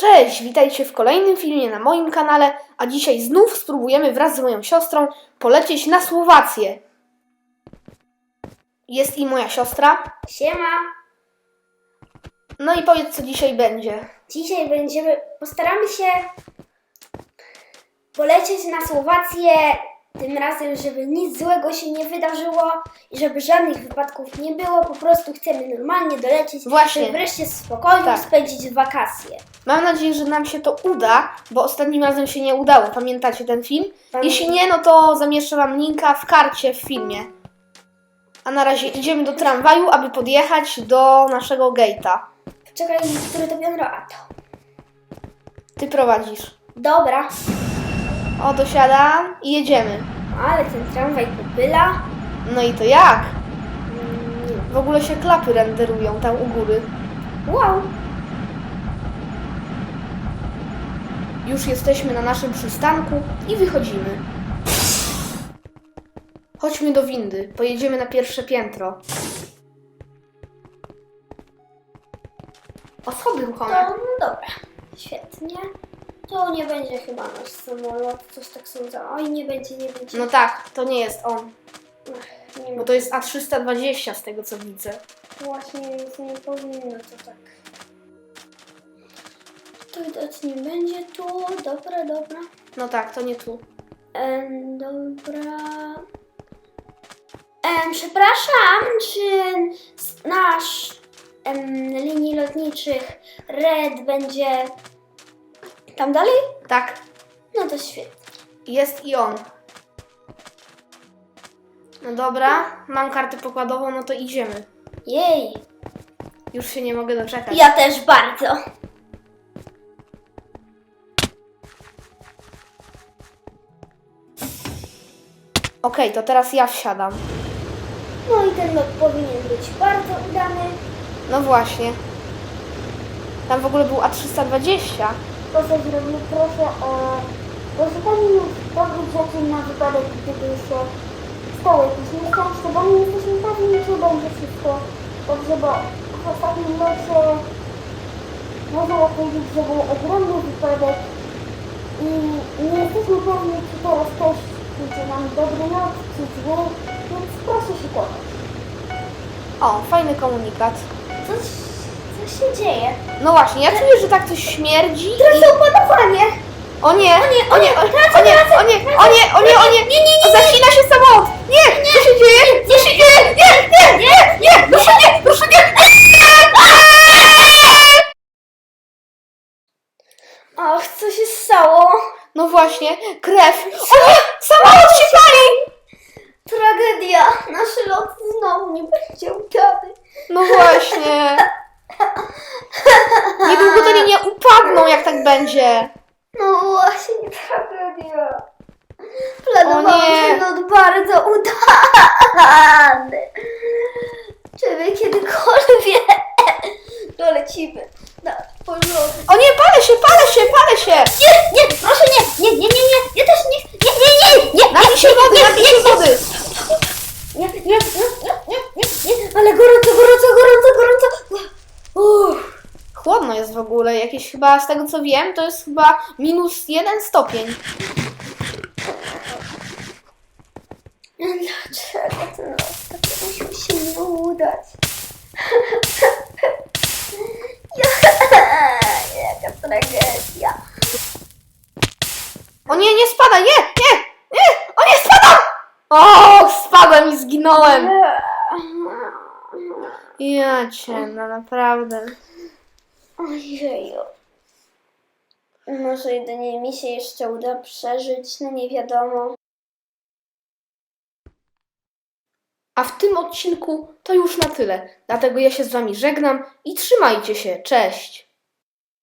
Cześć, witajcie w kolejnym filmie na moim kanale, a dzisiaj znów spróbujemy wraz z moją siostrą polecieć na Słowację. Jest i moja siostra. Siema! No i powiedz, co dzisiaj będzie. Dzisiaj będziemy, postaramy się polecieć na Słowację, tym razem, żeby nic złego się nie wydarzyło i żeby żadnych wypadków nie było, po prostu chcemy normalnie dolecieć, Właśnie. żeby wreszcie spokojnie Tak. spędzić wakacje. Mam nadzieję, że nam się to uda, bo ostatnim razem się nie udało. Pamiętacie ten film? Pamię- Jeśli nie, no to zamieszczę wam linka w karcie w filmie. A na razie idziemy do tramwaju, aby podjechać do naszego gate'a. Czekaj, który to piętro? A to. Ty prowadzisz. Dobra, O, dosiadam i jedziemy. ale ten tramwaj popyla. No i to jak? Mm, W ogóle się klapy renderują tam u góry. Wow! Już jesteśmy na naszym przystanku i wychodzimy. Chodźmy do windy, pojedziemy na pierwsze piętro. Osoby To, ruchome. no dobra, świetnie. To nie będzie chyba nasz samolot, coś tak sądzę. Oj, nie będzie, nie będzie. No tak, to nie jest on, Ach, nie bo to jest A320 z tego co widzę. Właśnie, więc nie powinno to tak. To widać nie będzie tu. Dobra, dobra. No tak, to nie tu. Em, dobra. Em, przepraszam, czy nasz em, linii lotniczych Red będzie tam dalej? Tak, No to świetnie. jest i on. No dobra, mam kartę pokładową, no to idziemy. Jej, Już się nie mogę doczekać. ja też bardzo. Okej, to teraz ja wsiadam. No i ten lot powinien być bardzo udany. No właśnie. Tam w ogóle był A320. Proszę o... Proszę Pani już podróż rzeczy na wypadek, gdyby się stało jakieś nieszczęście, bo my jesteśmy pewni, że będzie wszystko dobrze, bo w ostatnim locie można powiedzieć, że był ogromny wypadek i nie jesteśmy pewni, czy teraz też będzie nam dobry lot, czy zły, więc proszę się kochać. O, fajny komunikat. Co, co się dzieje? No właśnie, ja czuję, że tak coś śmierdzi. Tracę opanowanie! O nie, O nie, o nie, o, tracę, o nie, o nie, o nie, o nie, o nie, Nie, nie, nie, nie. Zasina się samolot! Nie, co się dzieje? Co się dzieje? Nie, nie, nie, nie, proszę nie, proszę nie! Ach, co się stało? No właśnie, krew. O nie, samolot się pali! Tragedia! Nasz lot znowu nie będzie udany. No właśnie. Niedługo to nie upadną, jak tak będzie. No właśnie, tragedia. Planowałam nie. ten lot bardzo udany. Czy my kiedykolwiek dolecimy na porządek? O nie, palę się, palę się, palę się! Nie, nie, proszę nie, nie, nie, nie, nie, ja też nie, nie, nie, nie, nie, Napij się wody, napij się wody! nie, nie, nie, nie, nie, nie, nie, ale gorąco, gorąco, gorąco, gorąco. Uff. Chłodno jest w ogóle, jakieś chyba, z tego co wiem, to jest chyba minus jeden stopień. Dlaczego ten los tak musiał się nie udać? Jaka tragedia. O nie, nie spada, nie, nie, nie, o nie, spadam! O, spadłem i zginąłem. Ja cię, no naprawdę. Ojeju. Może jedynie mi się jeszcze uda przeżyć, no nie wiadomo. A w tym odcinku to już na tyle. Dlatego ja się z wami żegnam i trzymajcie się. Cześć!